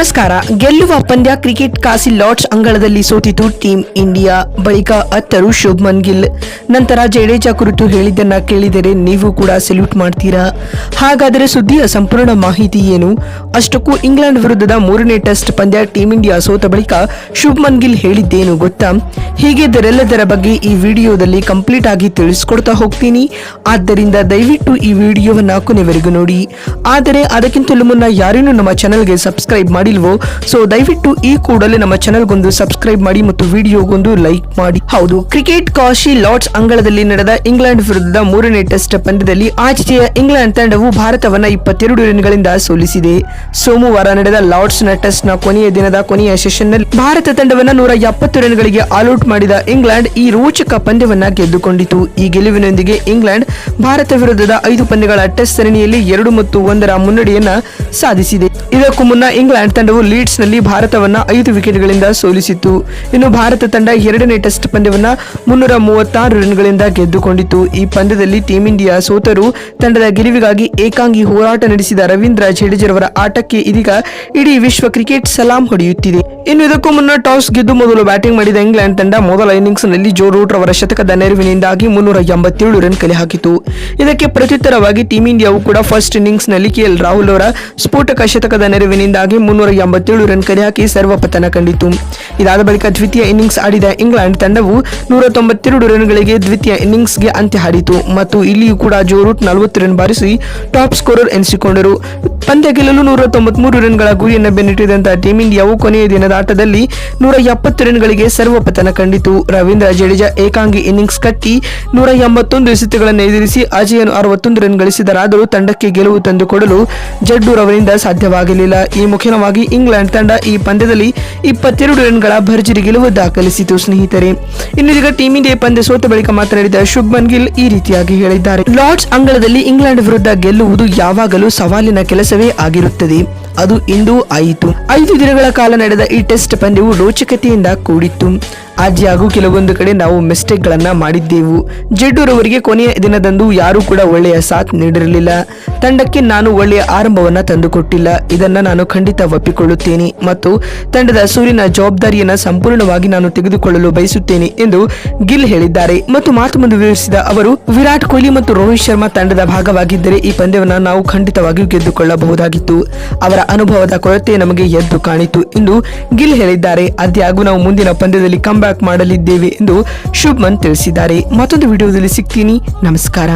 ನಮಸ್ಕಾರ. ಗೆಲ್ಲುವ ಪಂದ್ಯ ಕ್ರಿಕೆಟ್ ಕಾಸಿ ಲಾರ್ಡ್ಸ್ ಅಂಗಳದಲ್ಲಿ ಸೋತಿತು ಟೀಂ ಇಂಡಿಯಾ. ಬಳಿಕ ಅತ್ತರು ಶುಭ್ಮನ್ ಗಿಲ್. ನಂತರ ಜಡೇಜಾ ಕುರಿತು ಹೇಳಿದ್ದನ್ನ ಕೇಳಿದರೆ ನೀವು ಕೂಡ ಸೆಲ್ಯೂಟ್ ಮಾಡ್ತೀರಾ? ಹಾಗಾದರೆ ಸುದ್ದಿಯ ಸಂಪೂರ್ಣ ಮಾಹಿತಿ ಏನು? ಅಷ್ಟಕ್ಕೂ ಇಂಗ್ಲೆಂಡ್ ವಿರುದ್ಧದ ಮೂರನೇ ಟೆಸ್ಟ್ ಪಂದ್ಯ ಟೀಂ ಇಂಡಿಯಾ ಸೋತ ಬಳಿಕ ಶುಭ್ಮನ್ ಗಿಲ್ ಹೇಳಿದ್ದೇನು ಗೊತ್ತಾ? ಹೀಗಿದ್ದರೆಲ್ಲದರ ಬಗ್ಗೆ ಈ ವಿಡಿಯೋದಲ್ಲಿ ಕಂಪ್ಲೀಟ್ ಆಗಿ ತಿಳಿಸ್ಕೊಡ್ತಾ ಹೋಗ್ತೀನಿ. ಆದ್ದರಿಂದ ದಯವಿಟ್ಟು ಈ ವಿಡಿಯೋವನ್ನ ಕೊನೆವರೆಗೂ ನೋಡಿ. ಆದರೆ ಅದಕ್ಕಿಂತಲೂ ಮುನ್ನ ಯಾರೇನು ನಮ್ಮ ಚಾನೆಲ್ಗೆ ಸಬ್ಸ್ಕ್ರೈಬ್ ಮಾಡಿಲ್ವೋ? ಸೊ ದಯವಿಟ್ಟು ಈ ಕೂಡಲೇ ನಮ್ಮ ಚಾನಲ್ಗೊಂದು ಸಬ್ಸ್ಕ್ರೈಬ್ ಮಾಡಿ ಮತ್ತು ವಿಡಿಯೋಗೊಂದು ಲೈಕ್ ಮಾಡಿ. ಹೌದು. ಕ್ರಿಕೆಟ್ ಕಾಶಿ ಲಾರ್ಡ್ಸ್ ಅಂಗಳದಲ್ಲಿ ನಡೆದ ಇಂಗ್ಲೆಂಡ್ ವಿರುದ್ಧದ ಮೂರನೇ ಟೆಸ್ಟ್ ಪಂದ್ಯದಲ್ಲಿ ಆಚೆಯ ಇಂಗ್ಲೆಂಡ್ ತಂಡವು ಭಾರತವನ್ನ ಇಪ್ಪತ್ತೆರಡು ರನ್ಗಳಿಂದ ಸೋಲಿಸಿದೆ. ಸೋಮವಾರ ನಡೆದ ಲಾರ್ಡ್ಸ್ನ ಟೆಸ್ಟ್ ಕೊನೆಯ ದಿನದ ಕೊನೆಯ ಸೆಷನ್ನಲ್ಲಿ ಭಾರತ ತಂಡವನ್ನ ನೂರ ಎಪ್ಪತ್ತು ರನ್ಗಳಿಗೆ ಆಲ್ಔಟ್ ಮಾಡಿದ ಇಂಗ್ಲೆಂಡ್ ಈ ರೋಚಕ ಪಂದ್ಯವನ್ನ ಗೆದ್ದುಕೊಂಡಿತು. ಈ ಗೆಲುವಿನೊಂದಿಗೆ ಇಂಗ್ಲೆಂಡ್ ಭಾರತ ವಿರುದ್ಧದ ಐದು ಪಂದ್ಯಗಳ ಟೆಸ್ಟ್ ಸರಣಿಯಲ್ಲಿ ಎರಡು ಮತ್ತು ಒಂದರ ಮುನ್ನಡೆಯನ್ನ ಸಾಧಿಸಿದೆ. ಇದಕ್ಕೂ ಮುನ್ನ ಇಂಗ್ಲೆಂಡ್ ತಂಡವು ಲೀಡ್ಸ್ನಲ್ಲಿ ಭಾರತವನ್ನ ಐದು ವಿಕೆಟ್ಗಳಿಂದ ಸೋಲಿಸಿತ್ತು. ಇನ್ನು ಭಾರತ ತಂಡ ಎರಡನೇ ಟೆಸ್ಟ್ ಪಂದ್ಯವನ್ನ ಮುನ್ನೂರ ಮೂವತ್ತಾರು ರನ್ಗಳಿಂದ ಗೆದ್ದುಕೊಂಡಿತು ಈ ಪಂದ್ಯದಲ್ಲಿ ಟೀಂ ಇಂಡಿಯಾ ಸೋತರು ತಂಡದ ಗೆಲುವಿಗಾಗಿ ಏಕಾಂಗಿ ಹೋರಾಟ ನಡೆಸಿದ ರವೀಂದ್ರ ಜಡೇಜರವರ ಆಟಕ್ಕೆ ಇದೀಗ ಇಡೀ ವಿಶ್ವ ಕ್ರಿಕೆಟ್ ಸಲಾಂ ಹೊಡೆಯುತ್ತಿದೆ. ಇನ್ನು ಇದಕ್ಕೂ ಮುನ್ನ ಟಾಸ್ ಗೆದ್ದು ಮೊದಲು ಬ್ಯಾಟಿಂಗ್ ಮಾಡಿದ ಇಂಗ್ಲೆಂಡ್ ತಂಡ ಮೊದಲ ಇನ್ನಿಂಗ್ಸ್ನಲ್ಲಿ ಜೋ ರೂಟ್ ರವರ ಶತಕದ ನೆರವಿನಿಂದಾಗಿ ಮುನ್ನೂರ ಎಂಬತ್ತೇಳು ರನ್ ಕಲೆ ಹಾಕಿತು ಇದಕ್ಕೆ ಪ್ರತ್ಯುತ್ತರವಾಗಿ ಟೀಂ ಇಂಡಿಯಾವು ಕೂಡ ಫಸ್ಟ್ ಇನ್ನಿಂಗ್ಸ್ನಲ್ಲಿ ಕೆಎಲ್ ರಾಹುಲ್ ಅವರ ಸ್ಫೋಟಕ ಶತಕದ ನೆರವಿನಿಂದಾಗಿ ಮುನ್ನೂರ ಎಂಬತ್ತೇಳು ರನ್ ಕಡೆ ಸರ್ವಪತನ ಕಂಡಿತು ಇದಾದ ಬಳಿಕ ದ್ವಿತೀಯ ಇನ್ನಿಂಗ್ಸ್ ಆಡಿದ ಇಂಗ್ಲೆಂಡ್ ತಂಡವು ನೂರ ತೊಂಬತ್ತೆರಡು ರನ್ಗಳಿಗೆ ದ್ವಿತೀಯ ಇನ್ನಿಂಗ್ಸ್ಗೆ ಅಂತ್ಯ ಹಾಡಿತು. ಮತ್ತು ಇಲ್ಲಿಯೂ ಕೂಡ ಜೋ ರೂಟ್ ನಲವತ್ತು ರನ್ ಬಾರಿಸಿ ಟಾಪ್ ಸ್ಕೋರರ್ ಎನಿಸಿಕೊಂಡರು. ಪಂದ್ಯ ಗೆಲ್ಲಲು ನೂರ ತೊಂಬತ್ಮೂರು ರನ್ಗಳ ಗುರಿಯನ್ನು ಬೆನ್ನಟ್ಟಿದಂತಹ ಟೀಮ್ ಇಂಡಿಯಾವು ಕೊನೆಯ ದಿನದ ಆಟದಲ್ಲಿ ನೂರ ಎಪ್ಪತ್ತು ರನ್ಗಳಿಗೆ ಸರ್ವಪತನ ಕಂಡಿತು ರವೀಂದ್ರ ಜಡೇಜಾ ಏಕಾಂಗಿ ಇನ್ನಿಂಗ್ಸ್ ಕಟ್ಟಿ ನೂರ ಎಂಬತ್ತೊಂದು ಎಸೆತಗಳನ್ನು ಎದುರಿಸಿ ಅಜಯನು ಅರವತ್ತೊಂದು ರನ್ ಗಳಿಸಿದರಾದರೂ ತಂಡಕ್ಕೆ ಗೆಲುವು ತಂದುಕೊಡಲು ಜಡ್ಡು ರವರಿಂದ ಸಾಧ್ಯವಾಗಲಿಲ್ಲ. ಈ ಮುಖ್ಯವಾಗಿ ಇಂಗ್ಲೆಂಡ್ ತಂಡ ಈ ಪಂದ್ಯದಲ್ಲಿ ಇಪ್ಪತ್ತೆರಡು ರನ್ಗಳ ಭರ್ಜರಿ ಗೆಲುವು ದಾಖಲಿಸಿತು. ಸ್ನೇಹಿತರೆ ಇನ್ನೀಗ ಟೀಮ್ ಇಂಡಿಯಾ ಪಂದ್ಯ ಸೋತ ಬಳಿಕ ಮಾತನಾಡಿದ ಶುಭ್ಮನ್ ಗಿಲ್ ಈ ರೀತಿಯಾಗಿ ಹೇಳಿದ್ದಾರೆ. ಲಾರ್ಡ್ಸ್ ಅಂಗಳದಲ್ಲಿ ಇಂಗ್ಲೆಂಡ್ ವಿರುದ್ಧ ಗೆಲ್ಲುವುದು ಯಾವಾಗಲೂ ಸವಾಲಿನ ಕೆಲಸವೇ ಆಗಿರುತ್ತದೆ. ಅದು ಇಂದು ಆಯಿತು. ಐದು ದಿನಗಳ ಕಾಲ ನಡೆದ ಈ ಟೆಸ್ಟ್ ಪಂದ್ಯವು ರೋಚಕತೆಯಿಂದ ಕೂಡಿತ್ತು. ಆದ್ಯಾಗೂ ಕೆಲವೊಂದು ಕಡೆ ನಾವು ಮಿಸ್ಟೇಕ್ ಗಳನ್ನ ಮಾಡಿದ್ದೆವು. ಜಡ್ಡೂರವರಿಗೆ ಕೊನೆಯ ದಿನದಂದು ಯಾರೂ ಕೂಡ ಒಳ್ಳೆಯ ಸಾಥ್ ನೀಡಿರಲಿಲ್ಲ. ತಂಡಕ್ಕೆ ನಾನು ಒಳ್ಳೆಯ ಆರಂಭವನ್ನ ತಂದುಕೊಟ್ಟಿಲ್ಲ. ಇದನ್ನ ನಾನು ಖಂಡಿತ ಒಪ್ಪಿಕೊಳ್ಳುತ್ತೇನೆ ಮತ್ತು ತಂಡದ ಸೂರಿನ ಜವಾಬ್ದಾರಿಯನ್ನ ಸಂಪೂರ್ಣವಾಗಿ ನಾನು ತೆಗೆದುಕೊಳ್ಳಲು ಬಯಸುತ್ತೇನೆ ಎಂದು ಗಿಲ್ ಹೇಳಿದ್ದಾರೆ. ಮತ್ತು ಮಾತು ಮುಂದುವರಿಸಿದ ಅವರು, ವಿರಾಟ್ ಕೊಹ್ಲಿ ಮತ್ತು ರೋಹಿತ್ ಶರ್ಮಾ ತಂಡದ ಭಾಗವಾಗಿದ್ದರೆ ಈ ಪಂದ್ಯವನ್ನ ನಾವು ಖಂಡಿತವಾಗಿಯೂ ಗೆದ್ದುಕೊಳ್ಳಬಹುದಾಗಿತ್ತು. ಅವರ ಅನುಭವದ ಕೊರತೆ ನಮಗೆ ಎದ್ದು ಕಾಣಿತು ಎಂದು ಗಿಲ್ ಹೇಳಿದ್ದಾರೆ. ಅದ್ಯಾಗೂ ನಾವು ಮುಂದಿನ ಪಂದ್ಯದಲ್ಲಿ ಕಮ್ ಬ್ಯಾಕ್ ಮಾಡಲಿದ್ದೇವೆ ಎಂದು ಶುಭ್ಮನ್ ತಿಳಿಸಿದ್ದಾರೆ. ಮತ್ತೊಂದು ವಿಡಿಯೋದಲ್ಲಿ ಸಿಗ್ತೀನಿ. ನಮಸ್ಕಾರ.